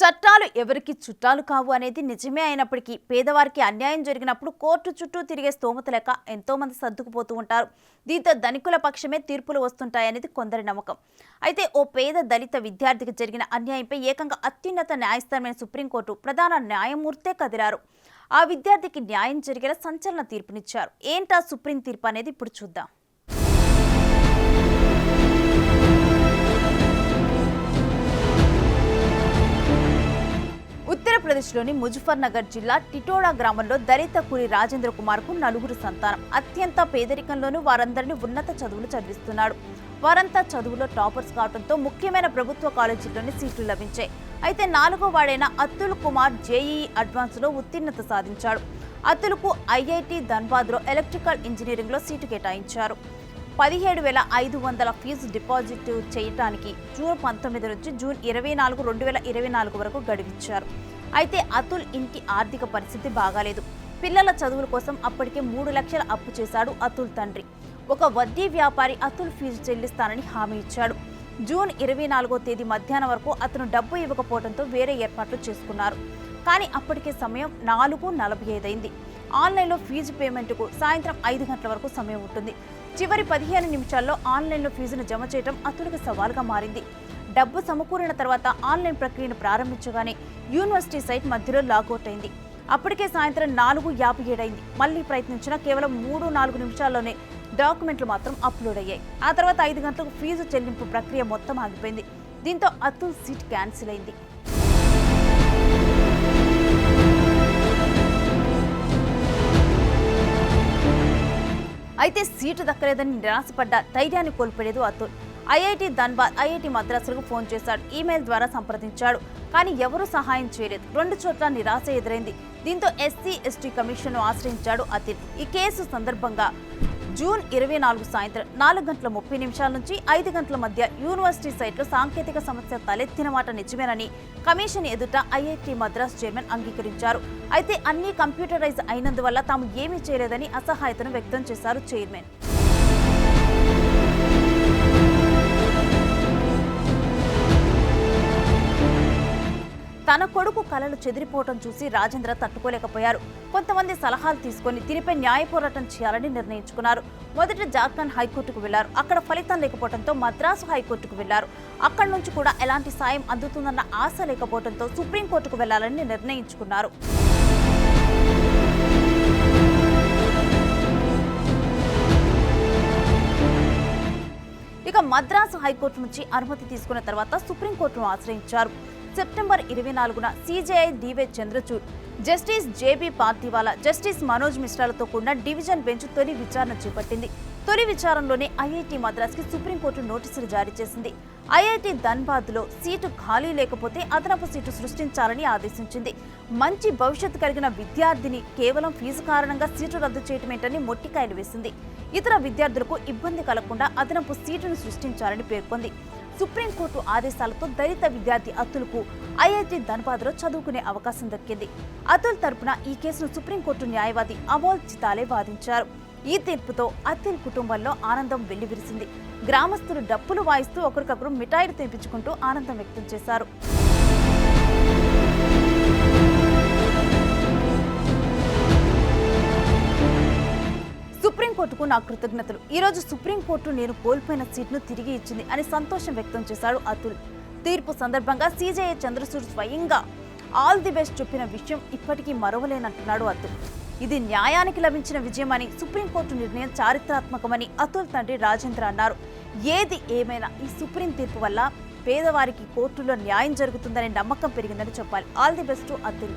చట్టాలు ఎవరికి చుట్టాలు కావు అనేది నిజమే అయినప్పటికీ పేదవారికి అన్యాయం జరిగినప్పుడు కోర్టు చుట్టూ తిరిగే స్తోమత లేక ఎంతోమంది సర్దుకుపోతూ ఉంటారు. దీంతో ధనికుల పక్షమే తీర్పులు వస్తుంటాయనేది కొందరి నమ్మకం. అయితే ఓ పేద దళిత విద్యార్థికి జరిగిన అన్యాయంపై ఏకంగా అత్యున్నత న్యాయస్థానమైన సుప్రీంకోర్టు ప్రధాన న్యాయమూర్తే కదిలారు. ఆ విద్యార్థికి న్యాయం జరిగేలా సంచలన తీర్పునిచ్చారు. ఏంటా సుప్రీం తీర్పు అనేది ఇప్పుడు చూద్దాం. ఆంధ్రప్రదేశ్లోని ముజఫర్నగర్ జిల్లా టిటోడా గ్రామంలో దళిత కూలి రాజేంద్ర కుమార్కు నలుగురు సంతానం. అత్యంత పేదరికంలోనూ వారందరినీ ఉన్నత చదువులు చదివిస్తున్నాడు. వారంతా చదువులో టాపర్స్ కావడంతో ముఖ్యమైన ప్రభుత్వ కాలేజీల్లోనే సీట్లు లభించాయి. అయితే నాలుగో వాడైన అత్తుల్ కుమార్ జేఈఈ అడ్వాన్స్లో ఉత్తీర్ణత సాధించాడు. అతులకు ఐఐటి ధన్బాద్లో ఎలక్ట్రికల్ ఇంజనీరింగ్లో సీటు కేటాయించారు. పదిహేడు వేల ఐదు వందల ఫీజు డిపాజిట్ చేయడానికి జూన్ పంతొమ్మిది నుంచి జూన్ ఇరవై నాలుగు రెండు వేల ఇరవై నాలుగు వరకు గడివిచ్చారు. అయితే అతుల్ ఇంటి ఆర్థిక పరిస్థితి బాగాలేదు. పిల్లల చదువుల కోసం అప్పటికే మూడు లక్షల అప్పు చేశాడు అతుల్ తండ్రి. ఒక వడ్డీ వ్యాపారి అతుల్ ఫీజు చెల్లిస్తానని హామీ ఇచ్చాడు. జూన్ ఇరవై నాలుగో తేదీ మధ్యాహ్నం వరకు అతను డబ్బు ఇవ్వకపోవడంతో వేరే ఏర్పాట్లు చేసుకున్నారు. కానీ అప్పటికే సమయం నాలుగు నలభై ఐదు అయింది. ఆన్లైన్లో ఫీజు పేమెంట్కు సాయంత్రం ఐదు గంటల వరకు సమయం ఉంటుంది. చివరి పదిహేను నిమిషాల్లో ఆన్లైన్లో ఫీజును జమ చేయడం అతడికి సవాల్గా మారింది. డబ్బు సమకూరిన తర్వాత ఆన్లైన్ ప్రక్రియను ప్రారంభించగానే యూనివర్సిటీ సైట్ మధ్యలో లాగౌట్ అయింది అప్పటికే సాయంత్రం నాలుగు యాభై ఏడైంది. మళ్ళీ ప్రయత్నించిన కేవలం మూడు నాలుగు నిమిషాల్లోనే డాక్యుమెంట్లు మాత్రం అప్లోడ్ అయ్యాయి. ఆ తర్వాత ఐదు గంటలకు ఫీజు చెల్లింపు ప్రక్రియ మొత్తం ఆగిపోయింది. దీంతో అతుల్ సీట్ క్యాన్సిల్ అయింది. అయితే సీటు దక్కలేదని నిరాశపడ్డ ధైర్యాన్ని కోల్పోలేదు అతుల్. ఐఐటి ధన్బాద్ ఐఐటి మద్రాసులకు ఫోన్ చేశాడు. ఈమెయిల్ ద్వారా సంప్రదించాడు. కానీ ఎవరూ సహాయం చేయలేదు. రెండు చోట్ల నిరాశ ఎదురైంది. దీంతో ఎస్సీ ఎస్టీ కమిషన్ను ఆశ్రయించాడు అతిల్ ఈ కేసు సందర్భంగా జూన్ ఇరవై నాలుగు సాయంత్రం నాలుగు గంటల ముప్పై నిమిషాల నుంచి ఐదు గంటల మధ్య యూనివర్సిటీ సైట్లో సాంకేతిక సమస్య తలెత్తిన మాట నిజమేనని కమిషన్ ఎదుట ఐఐటి మద్రాస్ చైర్మన్ అంగీకరించారు. అయితే అన్ని కంప్యూటరైజ్ అయినందువల్ల తాము ఏమీ చేయలేదని అసహాయతను వ్యక్తం చేశారు చైర్మన్. తన కొడుకు కలలు చెదిరిపోవటం చూసి రాజేంద్ర తట్టుకోలేకపోయారు. కొంతమంది సలహాలు తీసుకొని దీనిపై న్యాయ పోరాటం చేయాలని నిర్ణయించుకున్నారు. మొదట జార్ఖండ్ హైకోర్టుకు వెళ్ళారు. అక్కడ ఫలితం లేకపోవడంతో మద్రాసు హైకోర్టుకు వెళ్ళారు. అక్కడి నుంచి కూడా ఎలాంటి సాయం అందుతుందన్న ఆశ లేకపోవడంతో సుప్రీంకోర్టుకు వెళ్ళాలని నిర్ణయించుకున్నారు. ఇక మద్రాసు హైకోర్టు నుంచి అనుమతి తీసుకున్న తర్వాత సుప్రీంకోర్టును ఆశ్రయించారు. సెప్టెంబర్ ఇరవై నాలుగున CJI DY Chandrachud justice JB Pardiwala justice Manoj మిశ్రాలతో కూడిన డివిజన్ బెంచ్ తొలి విచారణ చేపట్టింది. తొలి విచారణలోనే ఐఐటి మద్రాస్కి సుప్రీంకోర్టు నోటీసులు జారీ చేసింది. ఐఐటి ధన్బాద్లో సీటు ఖాళీ లేకపోతే అదనపు సీటు సృష్టించాలని ఆదేశించింది. మంచి భవిష్యత్తు కలిగిన విద్యార్థిని కేవలం ఫీజు కారణంగా సీటు రద్దు చేయటమేంటని మొట్టికాయలు వేసింది. ఇతర విద్యార్థులకు ఇబ్బంది కలగకుండా అదనపు సీటును సృష్టించాలని పేర్కొంది. సుప్రీంకోర్టు ఆదేశాలతో దళిత విద్యార్థి అతుల్కు ఐఐటి ధన్బాద్లో చదువుకునే అవకాశం దక్కింది. అతుల్ తరపున ఈ కేసును సుప్రీంకోర్టు న్యాయవాది అమోల్ చితాలే వాదించారు. ఈ తీర్పుతో అతుల్ కుటుంబంలో ఆనందం వెల్లివిరిసింది. గ్రామస్తులు డప్పులు వాయిస్తూ ఒకరికొకరు మిఠాయిలు తెప్పించుకుంటూ ఆనందం వ్యక్తం చేశారు. నా కృతజ్ఞతలు. ఈ రోజు సుప్రీంకోర్టు నేను కోల్పోయిన సీట్ను తిరిగి ఇచ్చింది అని సంతోషం వ్యక్తం చేశాడు అతుల్. తీర్పు సందర్భంగా సీజేఏ చంద్రచూడ్ స్వయంగా ఆల్ ది బెస్ట్ చెప్పిన విషయం ఇప్పటికీ మరవలేనంటున్నాడు అతుల్. ఇది న్యాయానికి లభించిన విజయమని సుప్రీంకోర్టు నిర్ణయం చారిత్రాత్మకమని అతుల్ తండ్రి రాజేంద్ర అన్నారు. ఏది ఏమైనా ఈ సుప్రీం తీర్పు వల్ల పేదవారికి కోర్టులో న్యాయం జరుగుతుందనే నమ్మకం పెరిగిందని చెప్పాలి. All the best Atul.